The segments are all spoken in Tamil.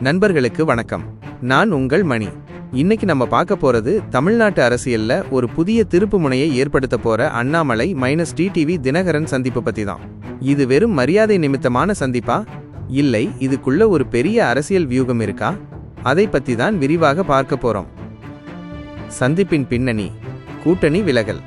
நண்பர்களுக்கு வணக்கம். நான் உங்கள் மணி. இன்னைக்கு நம்ம பார்க்க போறது தமிழ்நாட்டு அரசியல்ல ஒரு புதிய திருப்பு முனையை ஏற்படுத்த போற அண்ணாமலை மைனஸ் டிடிவி தினகரன் சந்திப்பு பத்தி தான். இது வெறும் மரியாதை நிமித்தமான சந்திப்பா? இல்லை இதுக்குள்ள ஒரு பெரிய அரசியல் வியூகம் இருக்கா? அதை பத்தி தான் விரிவாக பார்க்க போறோம். சந்திப்பின் பின்னணி கூட்டணி விலகல்.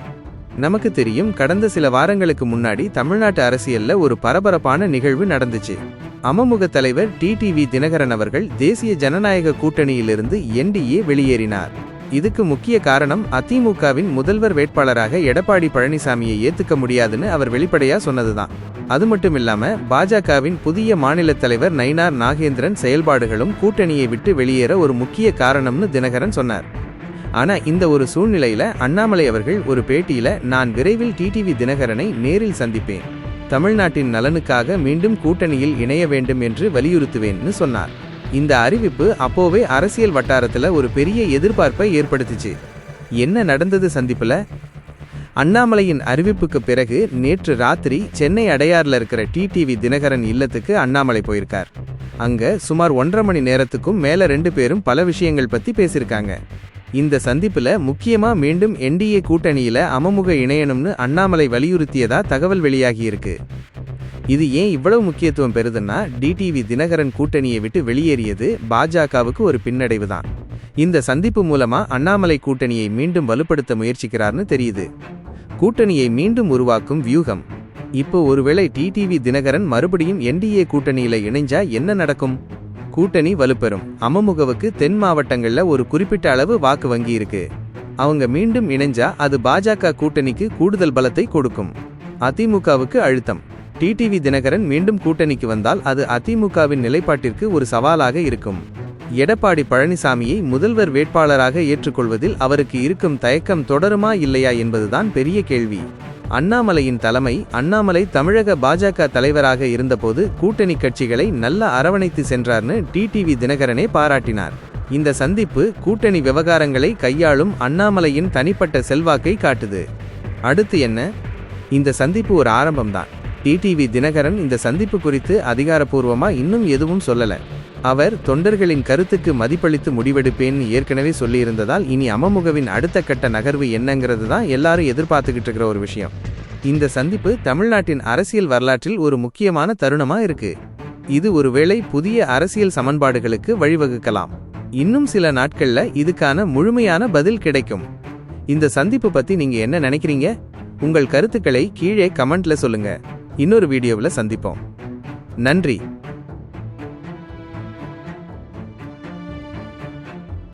நமக்கு தெரியும் கடந்த சில வாரங்களுக்கு முன்னாடி தமிழ்நாட்டு அரசியல்ல ஒரு பரபரப்பான நிகழ்வு நடந்துச்சு. அமமுக தலைவர் டிடிவி தினகரன் அவர்கள் தேசிய ஜனநாயக கூட்டணியிலிருந்து என்டிஏ வெளியேறினார். இதுக்கு முக்கிய காரணம் அதிமுகவின் முதல்வர் வேட்பாளராக எடப்பாடி பழனிசாமியை ஏத்துக்க முடியாதுன்னு அவர் வெளிப்படையா சொன்னதுதான். அது மட்டும் இல்லாம பாஜகவின் புதிய மாநில தலைவர் நயினார் நாகேந்திரன் செயல்பாடுகளும் கூட்டணியை விட்டு வெளியேற ஒரு முக்கிய காரணம்னு தினகரன் சொன்னார். ஆனா இந்த ஒரு சூழ்நிலையில அண்ணாமலை அவர்கள் ஒரு பேட்டியில நான் விரைவில் டிடிவி தினகரனை நேரில் சந்திப்பேன். தமிழ்நாட்டின் நலனுக்காக மீண்டும் கூட்டணியில் இணைய வேண்டும் என்று வலியுறுத்துவேன்னு சொன்னார். இந்த அறிவிப்பு அப்போவே அரசியல் வட்டாரத்தில் ஒரு பெரிய எதிர்பார்ப்பை ஏற்படுத்துச்சு. என்ன நடந்தது சந்திப்பில்? அண்ணாமலையின் அறிவிப்புக்கு பிறகு நேற்று ராத்திரி சென்னை அடையாறில் இருக்கிற டிடிவி தினகரன் இல்லத்துக்கு அண்ணாமலை போயிருக்கார். அங்க சுமார் ஒன்றரை மணி நேரத்துக்கும் மேல ரெண்டு பேரும் பல விஷயங்கள் பத்தி பேசியிருக்காங்க. இந்த சந்திப்பில் முக்கியமாக மீண்டும் என்டிஏ கூட்டணியில் அமமுக இணையணும்னு அண்ணாமலை வலியுறுத்தியதா தகவல் வெளியாகி இருக்கு இது ஏன் இவ்வளவு முக்கியத்துவம் பெறுதுன்னா டிடிவி தினகரன் கூட்டணியை விட்டு வெளியேறியது பாஜகவுக்கு ஒரு பின்னடைவு தான் இந்த சந்திப்பு மூலமா அண்ணாமலை கூட்டணியை மீண்டும் வலுப்படுத்த முயற்சிக்கிறார்னு தெரியுது. கூட்டணியை மீண்டும் உருவாக்கும் வியூகம். இப்போ ஒருவேளை டிடிவி தினகரன் மறுபடியும் என்டிஏ கூட்டணியில இணைஞ்சா என்ன நடக்கும்? கூட்டணி வலுப்பெறும். அமமுகவுக்கு தென் மாவட்டங்களில் ஒரு குறிப்பிட்ட அளவு வாக்கு வங்கி இருக்கு. அவங்க மீண்டும் இணைஞ்சா அது பாஜக கூட்டணிக்கு கூடுதல் பலத்தை கொடுக்கும். அதிமுகவுக்கு அழுத்தம். டிடிவி தினகரன் மீண்டும் கூட்டணிக்கு வந்தால் அது அதிமுகவின் நிலைப்பாட்டிற்கு ஒரு சவாலாக இருக்கும். எடப்பாடி பழனிசாமியை முதல்வர் வேட்பாளராக ஏற்றுக்கொள்வதில் அவருக்கு இருக்கும் தயக்கம் தொடருமா இல்லையா என்பதுதான் பெரிய கேள்வி. அண்ணாமலையின் தலைமை அண்ணாமலை தமிழக பாஜக தலைவராக இருந்தபோது கூட்டணி கட்சிகளை நல்ல அரவணைத்து சென்றார்னு டிடிவி தினகரனே பாராட்டினார். இந்த சந்திப்பு கூட்டணி விவகாரங்களை கையாளும் அண்ணாமலையின் தனிப்பட்ட செல்வாக்கை காட்டுது. அடுத்து என்ன? இந்த சந்திப்பு ஒரு ஆரம்பம்தான். டிடிவி தினகரன் இந்த சந்திப்பு குறித்து அதிகாரப்பூர்வமா இன்னும் எதுவும் சொல்லலை. அவர் தொண்டர்களின் கருத்துக்கு மதிப்பளித்து முடிவெடுப்பேன்னு ஏற்கனவே சொல்லியிருந்ததால் இனி அமமுகவின் அடுத்த கட்ட நகர்வு என்னங்கிறது தான் எல்லாரும் எதிர்பார்த்துக்கிட்டு இருக்கிற ஒரு விஷயம். இந்த சந்திப்பு தமிழ்நாட்டின் அரசியல் வரலாற்றில் ஒரு முக்கியமான தருணமா இருக்கு. இது ஒருவேளை புதிய அரசியல் சமன்பாடுகளுக்கு வழிவகுக்கலாம். இன்னும் சில நாட்கள்ல இதுக்கான முழுமையான பதில் கிடைக்கும். இந்த சந்திப்பு பத்தி நீங்க என்ன நினைக்கிறீங்க? உங்கள் கருத்துக்களை கீழே கமெண்ட்ல சொல்லுங்க. இன்னொரு வீடியோவில் சந்திப்போம். நன்றி.